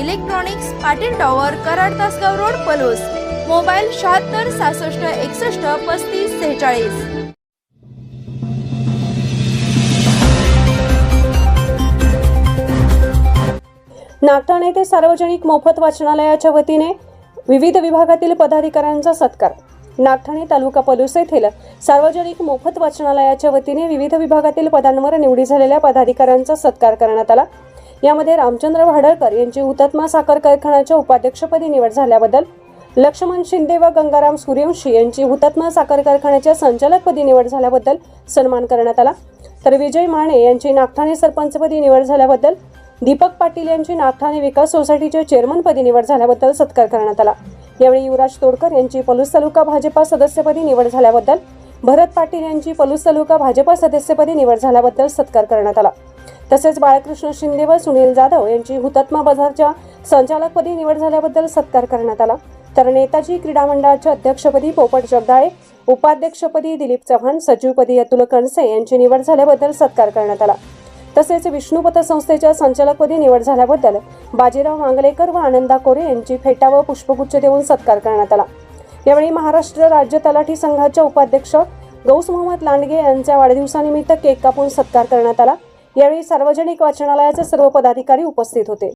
electronics Patil tower Karad Tasgaon road Palus. Mobile शहात्तर सहासष्ट एकसष्ट पस्तीस सेहेचाळीस. नागठाणे येथे सार्वजनिक मोफत वाचनालयाच्या वतीने विविध विभागातील पदाधिकाऱ्यांचा सत्कार. नागठाणे तालुका पलूस येथील सार्वजनिक मोफत वाचनालयाच्या वतीने विविध विभागातील पदांवर निवडी झालेल्या पदाधिकाऱ्यांचा सत्कार करण्यात आला. यामध्ये रामचंद्र भाडळकर यांची हुतात्मा साखर कारखान्याच्या उपाध्यक्षपदी निवड झाल्याबद्दल लक्ष्मण शिंदे व गंगाराम सूर्यवंशी यांची हुतात्मा साखर कारखान्याच्या संचालकपदी निवड झाल्याबद्दल सन्मान करण्यात आला. तर विजय माने यांची नागठाणे सरपंचपदी निवड झाल्याबद्दल दीपक पाटील यांची नागठाणे विकास सोसायटीच्या चेअरमनपदी निवड झाल्याबद्दल सत्कार करण्यात आला. यावेळी युवराज तोडकर यांची पलूस तालुका भाजपा सदस्यपदी निवड झाल्याबद्दल भरत पाटील यांची पलूस तालुका भाजपा सदस्यपदी निवड झाल्याबद्दल सत्कार करण्यात आला. तसेच बाळकृष्ण शिंदे व सुनील जाधव यांची हुतात्मा बाजारच्या संचालकपदी निवड झाल्याबद्दल सत्कार करण्यात आला. तर नेताजी क्रीडा मंडळाच्या अध्यक्षपदी पोपट जगदाळे उपाध्यक्षपदी दिलीप चव्हाण सचिवपदी अतुल कणसे यांची निवड झाल्याबद्दल सत्कार करण्यात आला. तसेच विष्णू संस्थेच्या संचालकपदी निवड झाल्याबद्दल बाजीराव मांगलेकर व आनंदा कोरे यांची फेटा व पुष्पगुच्छ देऊन सत्कार करण्यात आला. यावेळी महाराष्ट्र राज्य तलाठी संघाच्या उपाध्यक्ष गौस मोहम्मद लांडगे यांच्या वाढदिवसानिमित्त केक कापून सत्कार करण्यात आला. यावेळी सार्वजनिक वाचनालयाचे सर्व पदाधिकारी उपस्थित होते.